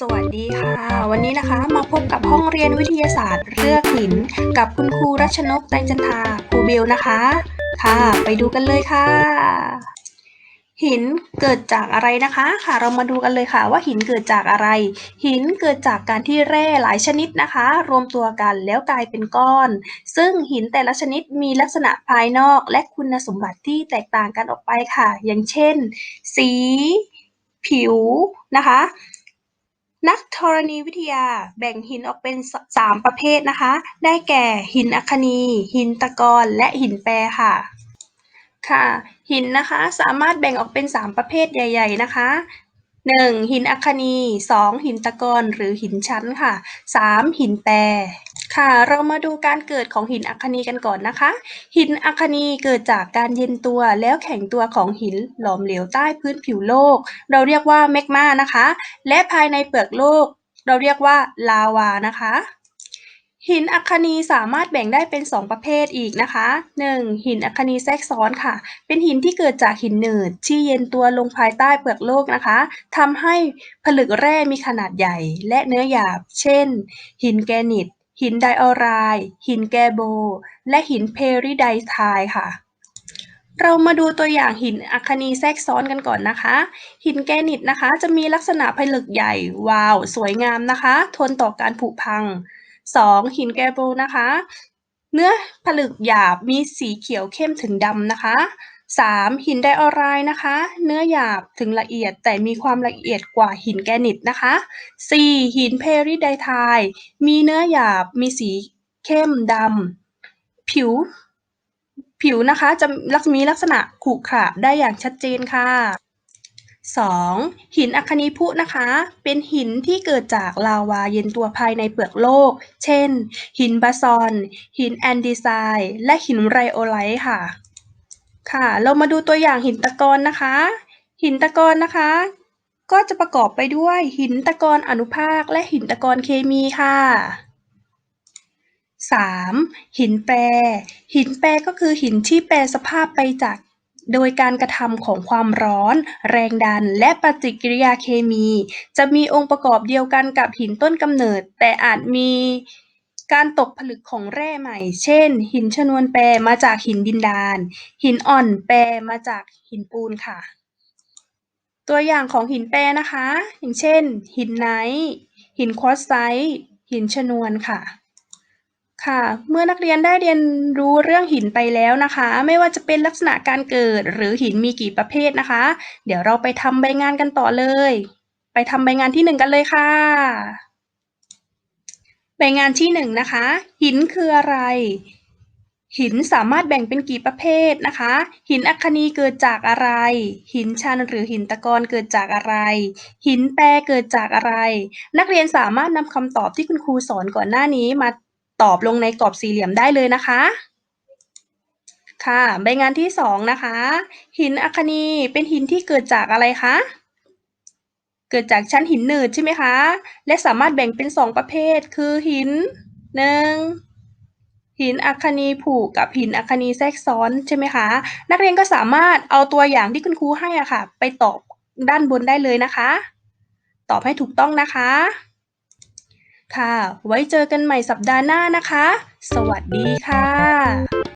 สวัสดีค่ะ วันนี้นะคะมาพบกับห้องเรียนวิทยาศาสตร์เลือกหิน กับคุณครูรัชนกแตงจันทาครูเบลนะคะ ค่ะ ไปดูกันเลยค่ะ หินเกิดจากอะไรนะคะค่ะ เรามาดูกันเลยค่ะว่าหินเกิดจากอะไร หินเกิดจากการที่แร่หลายชนิดนะคะ รวมตัวกันแล้วกลายเป็นก้อน ซึ่งหินแต่ละชนิดมีลักษณะภายนอกและคุณสมบัติที่แตกต่างกันออกไปค่ะ อย่างเช่น สี ผิวนะคะ นักธรณีวิทยาแบ่งหินออกเป็นสามประเภทนะคะ ได้แก่หินอัคนี หินตะกอนและหินแปรค่ะ ค่ะ หินนะคะสามารถแบ่งออกเป็น 3 ประเภทใหญ่ ๆ นะคะ 1. หินอัคนี 2. หินตะกอนหรือหินชั้นค่ะ 3. หินแปร ค่ะ เรามาดูการเกิดของหินอัคนีกันก่อนนะคะ หินอัคนีเกิดจากการเย็นตัวแล้วแข็งตัวของหินหลอมเหลวใต้พื้นผิวโลก เราเรียกว่าแมกมานะคะ และภายในเปลือกโลก เราเรียกว่าลาวานะคะหินอัคนีสามารถแบ่งได้เป็น 2 ประเภทอีกนะคะ 1. หินอัคนีแทรกซ้อนค่ะ เป็นหินที่เกิดจากหินหนืดที่เย็นตัวลงภายใต้เปลือกโลกนะคะทำให้ผลึกแร่มีขนาดใหญ่และเนื้อหยาบ เช่น หินแกรนิต หินไดออไรด์หินแกโบ และหินเพริไดไทด์ค่ะ เรามาดูตัวอย่างหินอัคนีแทรกซ้อนกันก่อนนะคะ หินแกนิตนะคะ จะมีลักษณะผลึกใหญ่ วาว สวยงามนะคะ ทนต่อการผุพัง 2. หินแกโบนะคะ เนื้อผลึกหยาบมีสีเขียวเข้มถึงดำนะคะ 3. หินไดออไรด์นะคะ เนื้อหยาบถึงละเอียดแต่มีความละเอียดกว่าหินแกรนิตนะคะ 4. หินเพริไดไทด์มีเนื้อหยาบมีสีเข้มดำผิว ผิวนะคะจะลักมีลักษณะขรุขระได้อย่างชัดเจนค่ะ 2. หินอัคนีพุนะคะ เป็นหินที่เกิดจากลาวาเย็นตัวภายในเปลือกโลก เช่น หินบาซอน หินแอนดีไซด์และหินไรโอไลท์ค่ะ ค่ะ เรามาดูตัวอย่างหินตะกอนนะคะ หินตะกอนนะคะ ก็จะประกอบไปด้วยหินตะกอนอนุภาคและหินตะกอนเคมีค่ะ 3. หินแปร หินแปรก็คือหินที่แปรสภาพไปจากโดยการกระทำของความร้อน แรงดัน และปฏิกิริยาเคมี จะมีองค์ประกอบเดียวกันกับหินต้นกำเนิด แต่อาจมี การตกผลึกของแร่ใหม่ เช่น หินชนวนแปรมาจากหินดินดาน หินอ่อนแปรมาจากหินปูนค่ะ ตัวอย่างของหินแปรนะคะ อย่างเช่น หินไนท์หินควอตไซต์หินชนวนค่ะ ค่ะ เมื่อนักเรียนได้เรียนรู้เรื่องหินไปแล้วนะคะ ไม่ว่าจะเป็นลักษณะการเกิดหรือหินมีกี่ประเภทนะคะ เดี๋ยวเราไปทำใบงานกันต่อเลย ไปทำใบงานที่หนึ่งกันเลยค่ะ ใบงานที่หนึ่งนะคะ หินคืออะไร หินสามารถแบ่งเป็นกี่ประเภทนะคะ หินอัคนีเกิดจากอะไร หินชันหรือหินตะกอนเกิดจากอะไร หินแปรเกิดจากอะไร นักเรียนสามารถนำคำตอบที่คุณครูสอนก่อนหน้านี้มาตอบลงในกรอบสี่เหลี่ยมได้เลยนะคะค่ะใบงานที่สองนะคะ หินอัคนีเป็นหินที่เกิดจากอะไรคะ เกิดจากชั้นหินหนืดใช่ไหมคะ และสามารถแบ่งเป็นสองประเภท คือหินหนึ่งหินอัคนีผุกับหินอัคนีแทรกซ้อนใช่ไหมคะ นักเรียนก็สามารถเอาตัวอย่างที่คุณครูให้อะค่ะ ไปตอบด้านบนได้เลยนะคะ ตอบให้ถูกต้องนะคะ ค่ะ ไว้เจอกันใหม่สัปดาห์หน้านะคะ สวัสดีค่ะ